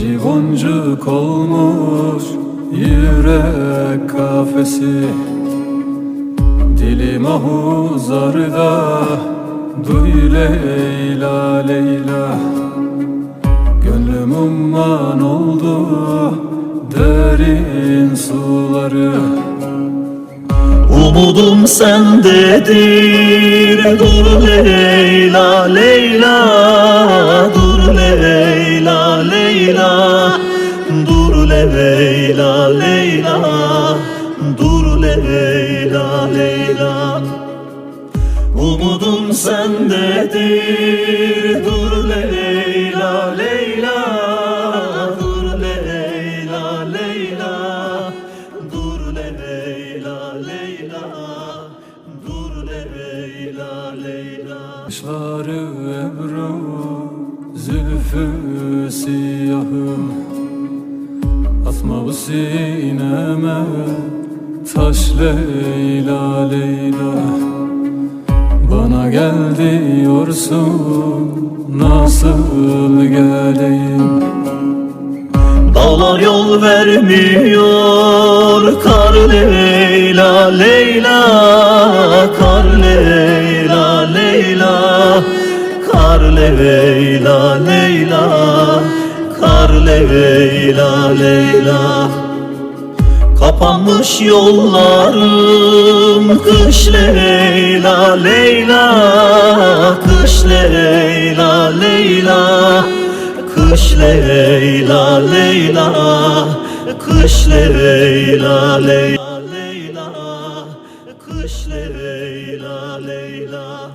Civoncuk olmuş yürek kafesi. Dilim ahuzarda duy Leyla Leyla. Gönlüm umman oldu derin suları. Umudum sendedir Dur Leyla Leyla Dur Leyla Leyla Leyla Dur Leyla Leyla. Umudum sendedir. Dur Leyla Leyla. Dur Leyla Leyla. Dur Leyla Leyla. Dur Leyla Leyla. Kaşları ebru zülfü siyahım Atma bu sineme taş Leyla Leyla. Bana gel diyorsun nasıl geleyim? Dağlar yol vermiyor Kar Leyla Leyla. Kar Leyla Leyla. Kar Leyla Leyla Leyla Leyla. Kapanmış yollarım Kış Leyla Leyla. Kış Leyla Leyla. Kış Leyla Leyla. Kış Leyla Leyla Leyla. Kış Leyla Leyla.